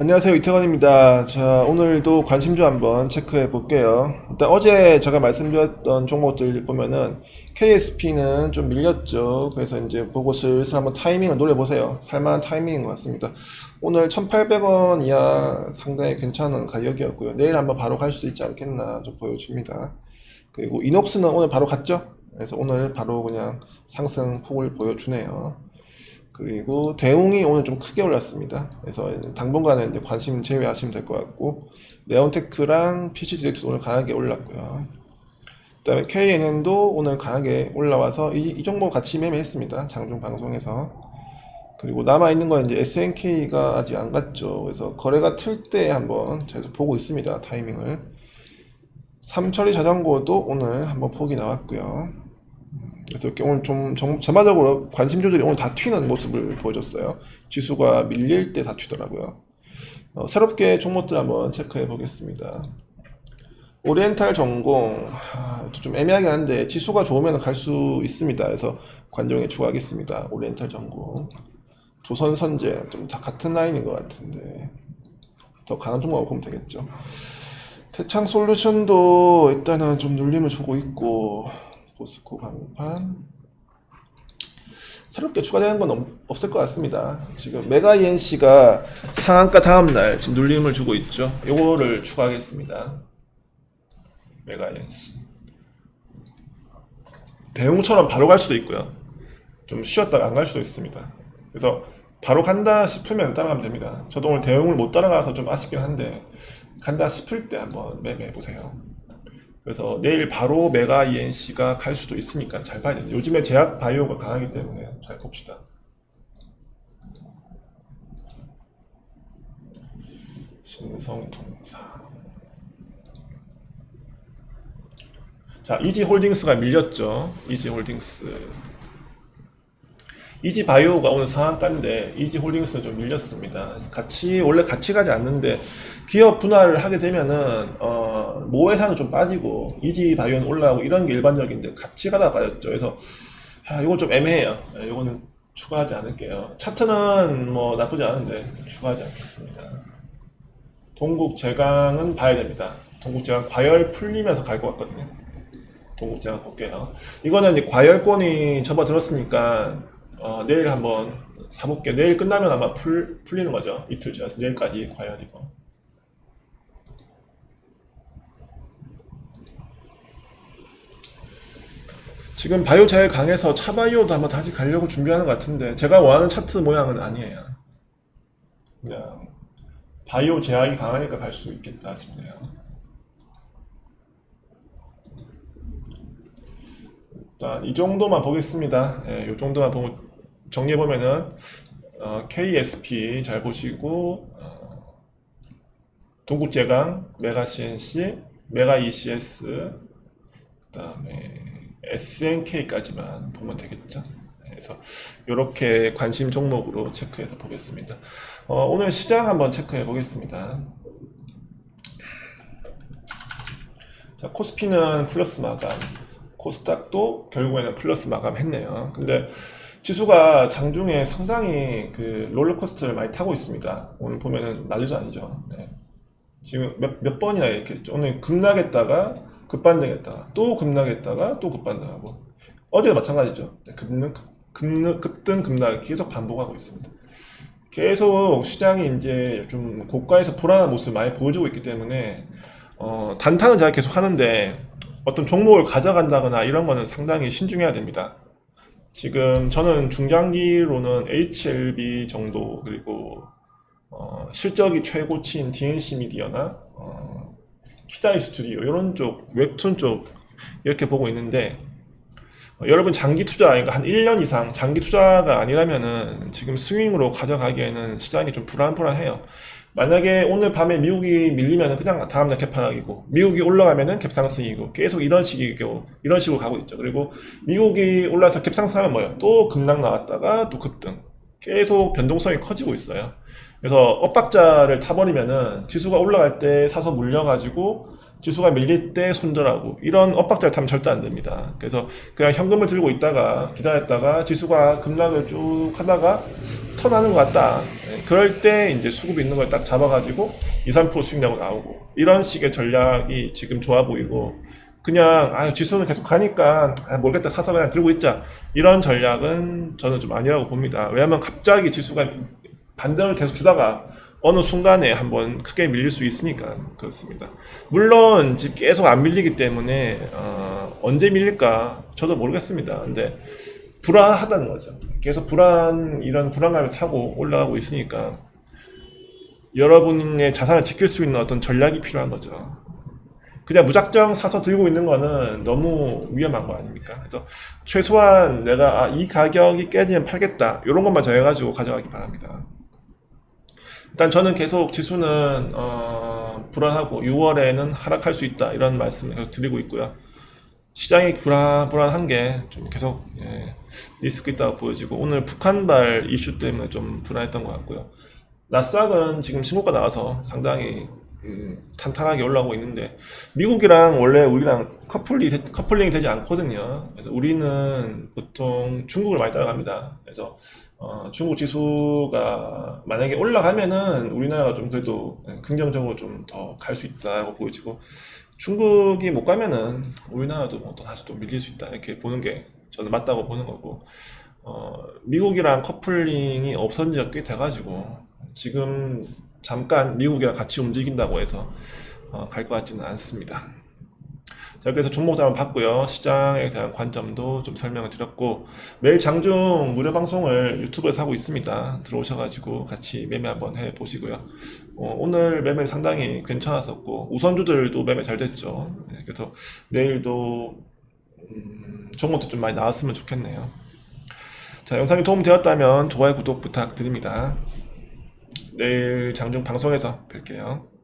안녕하세요 이태건입니다. 자 오늘도 관심주 한번 체크해 볼게요. 일단 어제 제가 말씀드렸던 종목들 보면은 KSP는 좀 밀렸죠. 그래서 이제 보고 슬슬 한번 타이밍을 노려보세요. 살만한 타이밍인 것 같습니다. 오늘 1,800원 이하 상당히 괜찮은 가격이었고요. 내일 한번 바로 갈 수도 있지 않겠나 좀 보여집니다. 그리고 이녹스는 오늘 바로 갔죠. 그래서 오늘 바로 그냥 상승 폭을 보여주네요. 그리고 대웅이 오늘 좀 크게 올랐습니다. 그래서 당분간은 이제 관심 제외하시면 될 것 같고 네온테크랑 PC 디렉트 오늘 강하게 올랐고요. 그다음에 KNN도 오늘 강하게 올라와서 이, 이 종목 같이 매매했습니다. 장중 방송에서. 그리고 남아 있는 건 이제 SNK가 아직 안 갔죠. 그래서 거래가 틀 때 한번 계속 보고 있습니다. 타이밍을. 삼천리 자전거도 오늘 한번 폭이 나왔고요. 그래서 이렇게 오늘 좀 정- 전반적으로 관심주들이 오늘 다 튀는 모습을 보여줬어요. 지수가 밀릴 때 다 튀더라고요. 어, 새롭게 종목들 한번 체크해 보겠습니다. 오리엔탈 전공 아, 좀 애매하긴 한데 지수가 좋으면 갈 수 있습니다. 그래서 관종에 추가하겠습니다. 오리엔탈 전공 조선 선제 좀 다 같은 라인인 것 같은데 더 강한 종목을 보면 되겠죠. 대창 솔루션도 일단은 좀 눌림을 주고 있고 포스코 강판 새롭게 추가되는 건 없- 없을 것 같습니다. 지금 메가 ENC가 상한가 다음날 지금 눌림을 주고 있죠. 요거를 추가하겠습니다. 메가 ENC 대웅처럼 바로 갈 수도 있고요. 좀 쉬었다가 안 갈 수도 있습니다. 그래서 바로 간다 싶으면 따라가면 됩니다. 저도 오늘 대웅을 못 따라가서 좀 아쉽긴 한데 간다 싶을 때 한번 매매해 보세요. 그래서 내일 바로 메가 ENC가 갈 수도 있으니까 잘 봐야 돼요. 요즘에 제약 바이오가 강하기 때문에 잘 봅시다. 신성통사. 자, 이지홀딩스가 밀렸죠. 이지홀딩스. 이지바이오가 오늘 상한가인데 이지홀딩스는 좀 밀렸습니다. 같이 원래 같이 가지 않는데 기업 분할을 하게 되면은 어, 모회사는 좀 빠지고 이지 바이오는 올라가고 이런 게 일반적인데 같이 가다 빠졌죠. 그래서 아, 이건 좀 애매해요. 네, 이거는 추가하지 않을게요. 차트는 뭐 나쁘지 않은데 추가하지 않겠습니다. 동국 제강은 봐야 됩니다. 동국 제강 과열 풀리면서 갈 것 같거든요. 동국 제강 볼게요. 이거는 이제 과열권이 접어들었으니까 어, 내일 한번 사볼게요. 내일 끝나면 아마 풀, 풀리는 거죠. 이틀 지나서 내일까지 과열이고. 지금 바이오 잘 강해서 차바이오도 한번 다시 가려고 준비하는 것 같은데 제가 원하는 차트 모양은 아니에요. 그냥 바이오 제약이 강하니까 갈 수 있겠다 싶네요. 일단 이 정도만 보겠습니다. 예, 이 정도만 보면 정리해 보면은 어, KSP 잘 보시고 어, 동국제강, 메가 CNC, 메가 ECS, 그다음에 SNK까지만 보면 되겠죠. 그래서 이렇게 관심 종목으로 체크해서 보겠습니다. 어, 오늘 시장 한번 체크해 보겠습니다. 자, 코스피는 플러스 마감, 코스닥도 결국에는 플러스 마감했네요. 근데 지수가 장중에 상당히 그 롤러코스터를 많이 타고 있습니다. 오늘 보면은 난리도 아니죠. 네. 지금 몇, 몇 번이나 이렇게. 오늘 급락했다가 급반등했다가 또 급락했다가 또 급반등하고 어제도 마찬가지죠. 네, 급등, 급등, 급등, 급락 계속 반복하고 있습니다. 계속 시장이 이제 좀 고가에서 불안한 모습을 많이 보여주고 있기 때문에 어, 단타는 잘 계속 하는데 어떤 종목을 가져간다거나 이런 거는 상당히 신중해야 됩니다. 지금 저는 중장기로는 HLB 정도 그리고 어, 실적이 최고치인 DNC 미디어나 어, 키다이 스튜디오 이런 쪽 웹툰 쪽 이렇게 보고 있는데 어, 여러분 장기 투자 그러니까 한 1년 이상 장기 투자가 아니라면은 지금 스윙으로 가져가기에는 시장이 좀 불안불안해요. 만약에 오늘 밤에 미국이 밀리면 그냥 다음날 개판하기고 미국이 올라가면은 갭상승이고 계속 이런 식이고 이런 식으로 가고 있죠. 그리고 미국이 올라서 갭상승하면 뭐예요? 또 급락 나왔다가 또 급등 계속 변동성이 커지고 있어요. 그래서 엇박자를 타버리면은 지수가 올라갈 때 사서 물려가지고 지수가 밀릴 때 손절하고 이런 엇박자를 타면 절대 안 됩니다. 그래서 그냥 현금을 들고 있다가 기다렸다가 지수가 급락을 쭉 하다가 턴하는 것 같다. 네, 그럴 때 이제 수급이 있는 걸 딱 잡아가지고 2, 3% 수익 나고 나오고 이런 식의 전략이 지금 좋아 보이고 그냥 아 지수는 계속 가니까 아, 모르겠다 사서 그냥 들고 있자 이런 전략은 저는 좀 아니라고 봅니다. 왜냐하면 갑자기 지수가 반등을 계속 주다가 어느 순간에 한번 크게 밀릴 수 있으니까 그렇습니다. 물론 지금 계속 안 밀리기 때문에 어, 언제 밀릴까 저도 모르겠습니다. 근데 불안하다는 거죠. 계속 불안 이런 불안감을 타고 올라가고 있으니까 여러분의 자산을 지킬 수 있는 어떤 전략이 필요한 거죠. 그냥 무작정 사서 들고 있는 거는 너무 위험한 거 아닙니까? 그래서 최소한 내가 아, 이 가격이 깨지면 팔겠다 이런 것만 정해가지고 가져가기 바랍니다. 일단 저는 계속 지수는 어, 불안하고 6월에는 하락할 수 있다 이런 말씀을 계속 드리고 있고요. 시장이 불안 불안한 게 좀 계속 예, 리스크 있다고 보여지고 오늘 북한발 이슈 때문에 좀 불안했던 것 같고요. 나스닥은 지금 신고가 나와서 상당히 음, 탄탄하게 올라오고 있는데 미국이랑 원래 우리랑 커플이 되- 커플링이 되지 않거든요. 그래서 우리는 보통 중국을 많이 따라갑니다. 그래서 어, 중국 지수가 만약에 올라가면은 우리나라가 좀 그래도 예, 긍정적으로 좀 더 갈 수 있다고 보여지고 중국이 못 가면은 우리나라도 뭐또 다시 또 밀릴 수 있다 이렇게 보는 게 저는 맞다고 보는 거고 어, 미국이랑 커플링이 없어진 지가 꽤 돼가지고 지금 잠깐 미국이랑 같이 움직인다고 해서 어, 갈 것 같지는 않습니다. 자, 그래서 종목도 한번 봤고요. 시장에 대한 관점도 좀 설명을 드렸고, 매일 장중 무료 방송을 유튜브에서 하고 있습니다. 들어오셔가지고 같이 매매 한번 해 보시고요. 어, 오늘 매매 상당히 괜찮았었고, 우선주들도 매매 잘 됐죠. 네, 그래서 내일도, 음, 종목도 좀 많이 나왔으면 좋겠네요. 자, 영상이 도움 되었다면 좋아요, 구독 부탁드립니다. 내일 장중 방송에서 뵐게요.